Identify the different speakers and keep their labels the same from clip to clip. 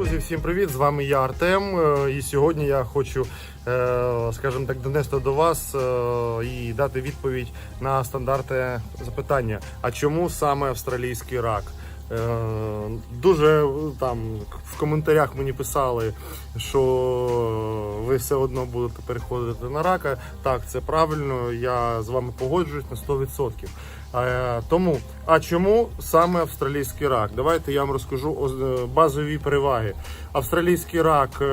Speaker 1: Друзі, всім привіт! З вами я Артем. Е, І сьогодні я хочу, е, скажімо так, донести до вас е, і дати відповідь на стандартне запитання. А чому саме австралійський рак? Е, Дуже там в коментарях мені писали, що ви все одно будете переходити на рака. Так, це правильно. Я з вами погоджуюсь на 100%. Е, Тому, а чому саме австралійський рак? Давайте я вам розкажу е, базові переваги. Австралійський рак е,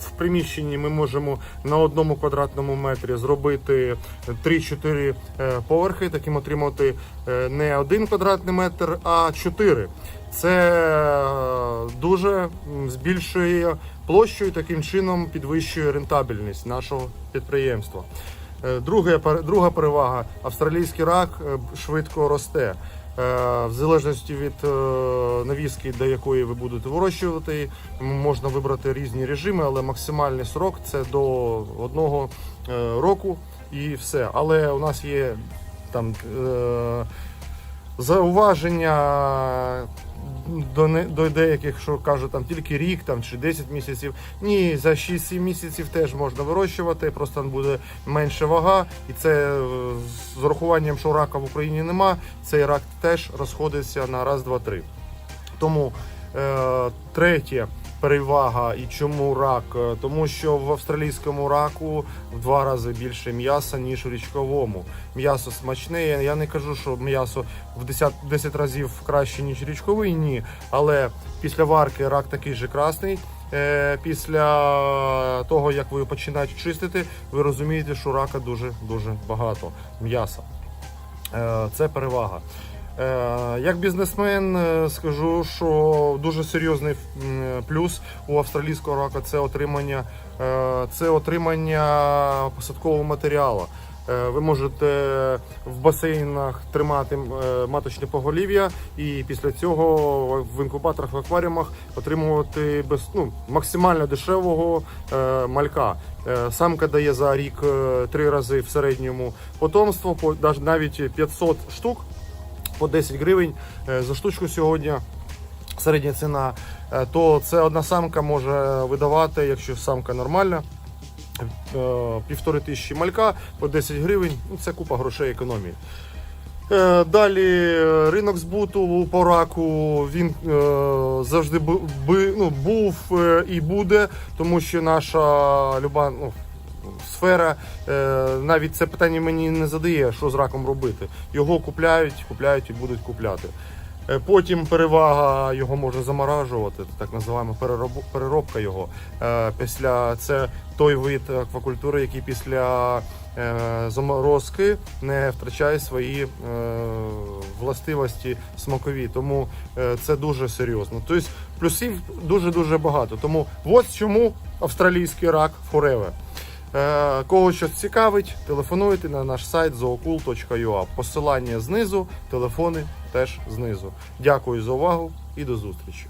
Speaker 1: в приміщенні ми можемо на одному квадратному метрі зробити 3-4 е, поверхи, таким отримати е, не один квадратний метр, а 4. Це е, дуже збільшує площу і таким чином підвищує рентабельність нашого підприємства. Е, друга перевага австралійський рак е, швидко росте. В залежності від навіски, до якої ви будете вирощувати, можна вибрати різні режими, але максимальний срок це до одного року і все. Але у нас є там зауваження до, не, до деяких, що кажуть, там тільки рік там, чи 10 місяців. Ні, за 6-7 місяців теж можна вирощувати, просто там буде менше вага. І це е, з урахуванням, що рака в Україні нема, цей рак теж розходиться на раз, два, три. Тому е, третє перевага і чому рак? Е, Тому що в австралійському раку в два рази більше м'яса, ніж у річковому. М'ясо смачне. Я- не кажу, що м'ясо в 10, 10 разів краще, ніж річковий, ні. Але після варки рак такий же красний. Е, Після того, як ви починаєте чистити, ви розумієте, що рака дуже дуже багато м'яса. Е, Це перевага. Е, Як бізнесмен е, скажу, що дуже серйозний плюс у австралійського рака це отримання, е, це отримання посадкового матеріалу. Ви можете в басейнах тримати маточне поголів'я і після цього в інкубаторах в акваріумах отримувати без ну, максимально дешевого малька. Самка дає за рік три рази в середньому потомство, навіть 500 штук по 10 гривень е, за штучку сьогодні. Середня ціна, е, то це одна самка може видавати, якщо самка нормальна, е, півтори тисячі малька по 10 гривень. Ну, це купа грошей економії. Далі ринок збуту по раку він завжди ну, був і буде, тому що наша люба ну, сфера е, навіть це питання мені не задає, що з раком робити. Його купляють, купляють і будуть купляти. Е, Потім перевага його може заморажувати, так називаємо перероб- переробка його. Е, Після це той вид аквакультури, який після заморозки не втрачає свої властивості смакові. Тому це дуже серйозно. Тобто плюсів дуже дуже багато. Тому ось чому австралійський рак forever. Е, Кого щось цікавить, телефонуйте на наш сайт zookul.ua. Посилання знизу, телефони теж знизу. Дякую за увагу і до зустрічі.